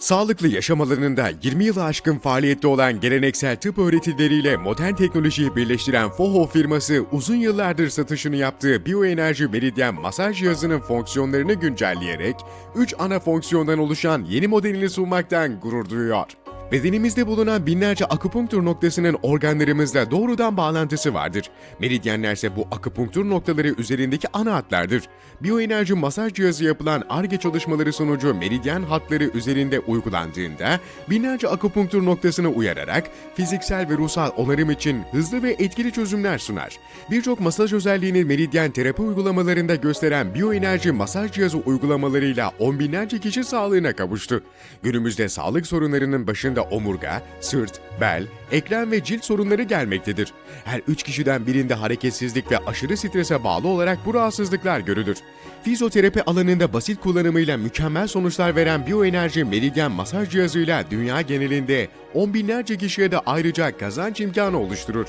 Sağlıklı yaşam alanında 20 yılı aşkın faaliyette olan geleneksel tıp öğretileriyle modern teknolojiyi birleştiren Foho firması uzun yıllardır satışını yaptığı Bioenerji Meridyen masaj cihazının fonksiyonlarını güncelleyerek 3 ana fonksiyondan oluşan yeni modelini sunmaktan gurur duyuyor. Bedenimizde bulunan binlerce akupunktur noktasının organlarımızla doğrudan bağlantısı vardır. Meridyenler ise bu akupunktur noktaları üzerindeki ana hatlardır. Biyoenerji masaj cihazı yapılan ARGE çalışmaları sonucu meridyen hatları üzerinde uygulandığında binlerce akupunktur noktasını uyararak fiziksel ve ruhsal onarım için hızlı ve etkili çözümler sunar. Birçok masaj özelliğini meridyen terapi uygulamalarında gösteren biyoenerji masaj cihazı uygulamalarıyla on binlerce kişi sağlığına kavuştu. Günümüzde sağlık sorunlarının başında omurga, sırt, bel, eklem ve cilt sorunları gelmektedir. Her üç kişiden birinde hareketsizlik ve aşırı strese bağlı olarak bu rahatsızlıklar görülür. Fizyoterapi alanında basit kullanımıyla mükemmel sonuçlar veren biyoenerji meridyen masaj cihazıyla dünya genelinde on binlerce kişiye de ayrıca kazanç imkanı oluşturur.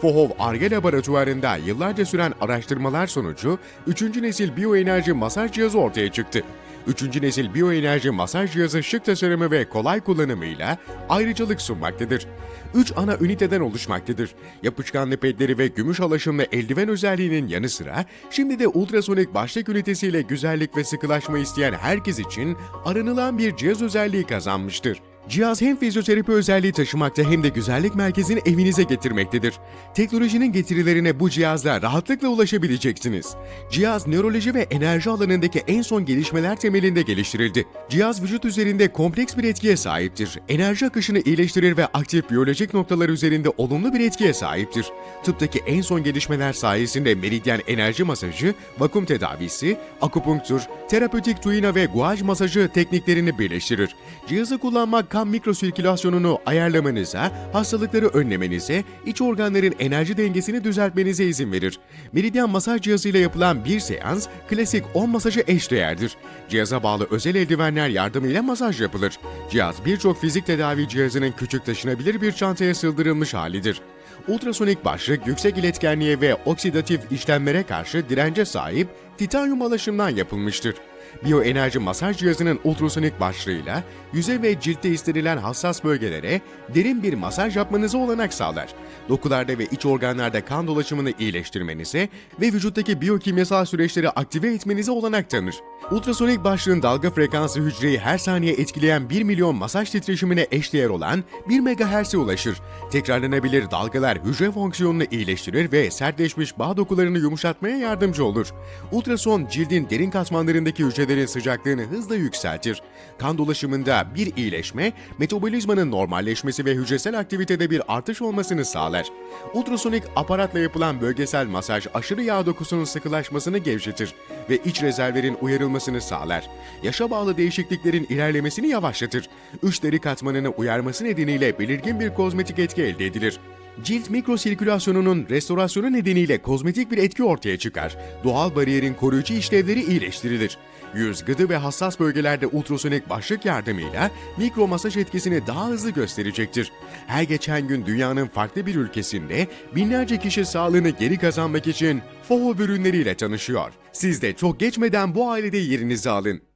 Fohov Arge Laboratuvarı'nda yıllarca süren araştırmalar sonucu 3. nesil biyoenerji masaj cihazı ortaya çıktı. 3. nesil biyoenerji masaj cihazı şık tasarımı ve kolay kullanımıyla ayrıcalık sunmaktadır. 3 ana üniteden oluşmaktadır. Yapışkanlı pedleri ve gümüş alaşımlı eldiven özelliğinin yanı sıra şimdi de ultrasonik başlık ünitesiyle güzellik ve sıkılaşma isteyen herkes için aranılan bir cihaz özelliği kazanmıştır. Cihaz hem fizyoterapi özelliği taşımakta hem de güzellik merkezini evinize getirmektedir. Teknolojinin getirilerine bu cihazla rahatlıkla ulaşabileceksiniz. Cihaz nöroloji ve enerji alanındaki en son gelişmeler temelinde geliştirildi. Cihaz vücut üzerinde kompleks bir etkiye sahiptir. Enerji akışını iyileştirir ve aktif biyolojik noktalar üzerinde olumlu bir etkiye sahiptir. Tıptaki en son gelişmeler sayesinde meridyen enerji masajı, vakum tedavisi, akupunktur, terapötik tuina ve guaj masajı tekniklerini birleştirir. Cihazı kullanmak kan mikrosirkülasyonunu ayarlamanıza, hastalıkları önlemenize, iç organların enerji dengesini düzeltmenize izin verir. Meridyen masaj cihazıyla yapılan bir seans, klasik 10 masaja eşdeğerdir. Cihaza bağlı özel eldivenler yardımıyla masaj yapılır. Cihaz birçok fizik tedavi cihazının küçük taşınabilir bir çantaya sığdırılmış halidir. Ultrasonik başlık yüksek iletkenliğe ve oksidatif işlemlere karşı dirence sahip titanyum alaşımdan yapılmıştır. Biyoenerji masaj cihazının ultrasonik başlığıyla yüze ve ciltte istenilen hassas bölgelere derin bir masaj yapmanıza olanak sağlar. Dokularda ve iç organlarda kan dolaşımını iyileştirmenize ve vücuttaki biyokimyasal süreçleri aktive etmenize olanak tanır. Ultrasonik başlığın dalga frekansı hücreyi her saniye etkileyen 1 milyon masaj titreşimine eşdeğer olan 1 MHz'e ulaşır. Tekrarlanabilir dalgalar hücre fonksiyonunu iyileştirir ve sertleşmiş bağ dokularını yumuşatmaya yardımcı olur. Ultrason cildin derin katmanlarındaki hücrelerin sıcaklığını hızla yükseltir. Kan dolaşımında bir iyileşme, metabolizmanın normalleşmesi ve hücresel aktivitede bir artış olmasını sağlar. Ultrasonik aparatla yapılan bölgesel masaj aşırı yağ dokusunun sıkılaşmasını gevşetir ve iç rezervlerin uyarılmasını sağlar. Yaşa bağlı değişikliklerin ilerlemesini yavaşlatır. Üç deri katmanını uyarması nedeniyle belirgin bir kozmetik etki elde edilir. Cilt mikrosirkülasyonunun restorasyonu nedeniyle kozmetik bir etki ortaya çıkar. Doğal bariyerin koruyucu işlevleri iyileştirilir. Yüz, gıdı ve hassas bölgelerde ultrasonik başlık yardımıyla mikro masaj etkisini daha hızlı gösterecektir. Her geçen gün dünyanın farklı bir ülkesinde binlerce kişi sağlığını geri kazanmak için FOHO ürünleriyle tanışıyor. Siz de çok geçmeden bu ailede yerinizi alın.